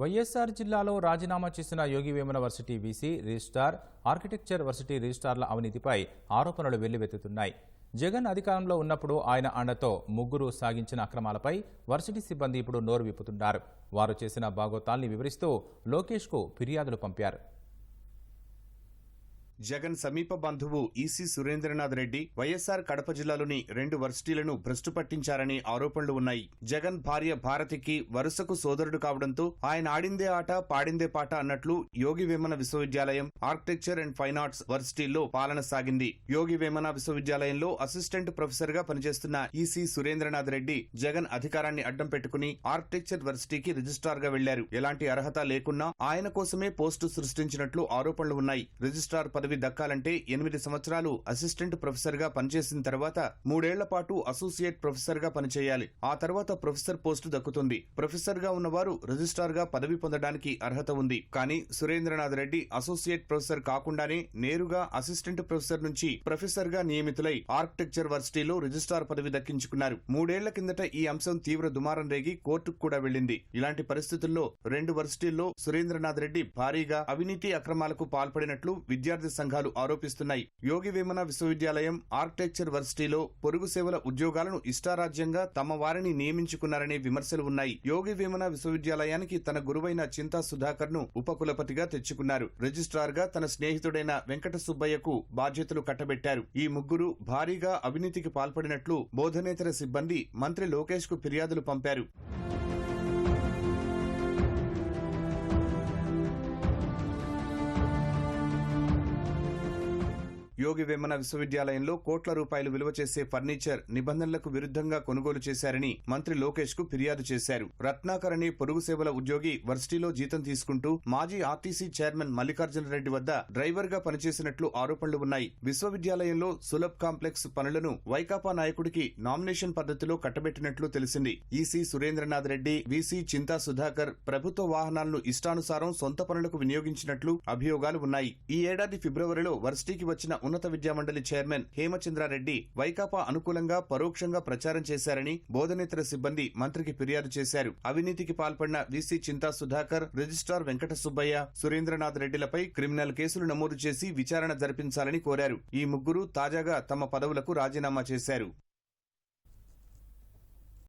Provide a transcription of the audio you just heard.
వైఎస్ఆర్ జిల్లాలో రాజీనామా చేసిన Yogi Vemana varsity VC registrar architecture varsity రిజిస్టార్ల అవినీతిపై ఆరోపణలు వెల్లువెత్తుతున్నాయి. జగన్ అధికారంలో ఉన్నప్పుడు ఆయన అండతో ముగ్గురు సాగించిన అక్రమాలపై వర్సిటీ సిబ్బంది ఇప్పుడు నోరు విప్పుతున్నారు. వారు చేసిన బాగోతాల్ని వివరిస్తూ లోకేష్కు ఫిర్యాదులు పంపారు. జగన్ సమీప బంధువు ఈసీ సురేంద్రనాథ్ రెడ్డి వైఎస్ఆర్ కడప జిల్లాలోని రెండు వర్సిటీలను భ్రష్టు పట్టించారని ఆరోపణలు ఉన్నాయి. జగన్ భార్య భారతికి వరుసకు సోదరుడు కావడంతో ఆయన ఆడిందే ఆట పాడిందే పాట అన్నట్లు యోగి వేమన విశ్వవిద్యాలయం ఆర్కిటెక్చర్ అండ్ ఫైన్ ఆర్ట్స్ వర్సిటీల్లో పాలన సాగింది. యోగి వేమన విశ్వవిద్యాలయంలో అసిస్టెంట్ ప్రొఫెసర్గా పనిచేస్తున్న ఈసీ సురేంద్రనాథ్ రెడ్డి జగన్ అధికారాన్ని అడ్డం పెట్టుకుని ఆర్కిటెక్చర్ వర్సిటీకి రిజిస్ట్రార్గా వెళ్ళారు. ఎలాంటి అర్హత లేకున్నా ఆయన కోసమే పోస్టు సృష్టించినట్లు ఆరోపణలు ఉన్నాయి. రిజిస్ట్రార్ పదవి దక్కాలంటే ఎనిమిది సంవత్సరాలు అసిస్టెంట్ ప్రొఫెసర్గా పనిచేసిన తర్వాత మూడేళ్ళ పాటు అసోసియేట్ ప్రొఫెసర్గా పనిచేయాలి. ఆ తర్వాత ప్రొఫెసర్ పోస్టు దక్కుతుంది. ప్రొఫెసర్గా ఉన్నవారు రిజిస్ట్రార్గా పదవి పొందడానికి అర్హత ఉంది. కానీ సురేంద్రనాథ్ రెడ్డి అసోసియేట్ ప్రొఫెసర్ కాకుండానే నేరుగా అసిస్టెంట్ ప్రొఫెసర్ నుంచి ప్రొఫెసర్గా నియమితులై ఆర్కిటెక్చర్ వర్సిటీలో రిజిస్ట్రార్ పదవి దక్కించుకున్నారు. మూడేళ్ళ కిందట ఈ అంశం తీవ్ర దుమారం రేగి కోర్టుకు కూడా వెళ్ళింది ఇలాంటి పరిస్థితుల్లో రెండు వర్సిటీల్లో సురేంద్రనాథ్ రెడ్డి భారీగా అవినీతి అక్రమాలకు పాల్పడినట్లు విద్యార్థి సంఘాలు ఆరోపిస్తున్నాయి. యోగి వేమన విశ్వవిద్యాలయం ఆర్కిటెక్చర్ వర్సిటీలో పొరుగు సేవల ఉద్యోగాలను ఇష్టారాజ్యంగా తమ వారిని నియమించుకున్నారనే విమర్శలు ఉన్నాయి. యోగి వేమన విశ్వవిద్యాలయానికి తన గురువైన చింతా సుధాకర్ను ఉపకులపతిగా తెచ్చుకున్నారు. రిజిస్ట్రార్గా తన స్నేహితుడైన వెంకట సుబ్బయ్యకు బాధ్యతలు కట్టబెట్టారు. ఈ ముగ్గురు భారీగా అవినీతికి పాల్పడినట్లు బోధనేతర సిబ్బంది మంత్రి లోకేష్కు ఫిర్యాదులు పంపారు. యోగి వేమన విశ్వవిద్యాలయంలో కోట్ల రూపాయలు విలువ చేసే ఫర్నిచర్ నిబంధనలకు విరుద్ధంగా కొనుగోలు చేశారని మంత్రి లోకేష్కు ఫిర్యాదు చేశారు. రత్నాకరణి పొరుగు సేవల ఉద్యోగి వర్సిటీలో జీతం తీసుకుంటూ మాజీ ఆర్టీసీ చైర్మన్ మల్లికార్జున రెడ్డి వద్ద డ్రైవర్గా పనిచేసినట్లు ఆరోపణలు ఉన్నాయి. విశ్వవిద్యాలయంలో సులభ్ కాంప్లెక్స్ పనులను వైకాపా నాయకుడికి నామినేషన్ పద్ధతిలో కట్టబెట్టినట్లు తెలిసింది. ఈసీ సురేంద్రనాథ్ రెడ్డి వీసీ చింతా సుధాకర్ ప్రభుత్వ వాహనాలను ఇష్టానుసారం సొంత పనులకు వినియోగించినట్లు అభియోగాలు ఉన్నాయి. ఈ ఏడాది ఫిబ్రవరిలో వర్సిటీకి వచ్చిన ఉన్నత విద్యామండలి చైర్మన్ హేమచంద్రారెడ్డి వైకాపా అనుకూలంగా పరోక్షంగా ప్రచారం చేశారని బోధనేతర సిబ్బంది మంత్రికి ఫిర్యాదు చేశారు. అవినీతికి పాల్పడిన వీసీ చింతా సుధాకర్ రిజిస్ట్రార్ వెంకట సుబ్బయ్య సురేంద్రనాథ్ రెడ్డిలపై క్రిమినల్ కేసులు నమోదు చేసి విచారణ జరిపించాలని కోరారు. ఈ ముగ్గురు తాజాగా తమ పదవులకు రాజీనామా చేశారు.